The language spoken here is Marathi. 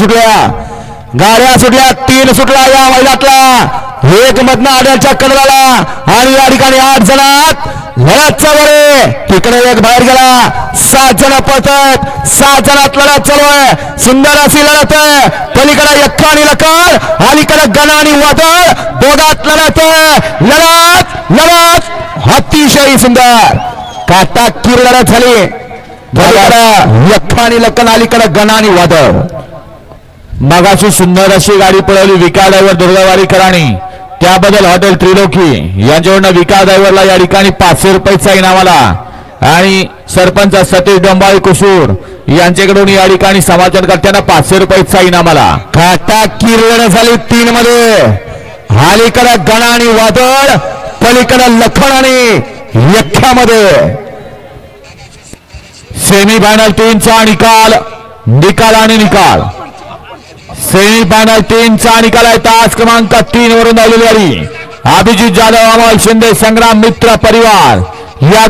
सुटल्या गाड्या सुटल्या तीन सुटला या मैदानातला एक मधनं आड्याच्या कडवाला आणि या ठिकाणी आठ जणात लढत चालू आहे तिकडे एक बाहेर गेला. सात जण पळतात. सात जणात लढत चालू आहे. सुंदर अशी लढत आहे. पलीकडे यक्का आणि लकर अलीकडे गण आणि वादळ. दोघात लढत आहे. लढत लढत. अतिशय सुंदर. काटा किर लढत झाली. यक्का आणि लखन अलीकडे गण आणि वादळ. मगाशी सुंदर अशी गाडी पळवली विका ड्रायव्हर दुर्गावारीकरांनी त्याबद्दल हॉटेल त्रिलोकी यांच्याकडनं विका ड्रायव्हरला या ठिकाणी पाचशे रुपयाचा इनाम आला आणि सरपंच सतीश डोंबाळी कुसूर यांच्याकडून या ठिकाणी समाचारकर्त्यांना पाचशे रुपयाचा इनाम आला काटा किरण झाली तीन मध्ये अलीकडे गणा आणि वादळ पलीकडे लखन आणि यख्यामध्ये. सेमी फायनल तीनचा निकाल निकाल आणि निकाल. सेमी फायनल तीनचा निकाल आहे. तास क्रमांक तीन वरून धावलेली गाडी. अभिजित जाधव अमोल शिंदे संग्राम मित्र परिवार. या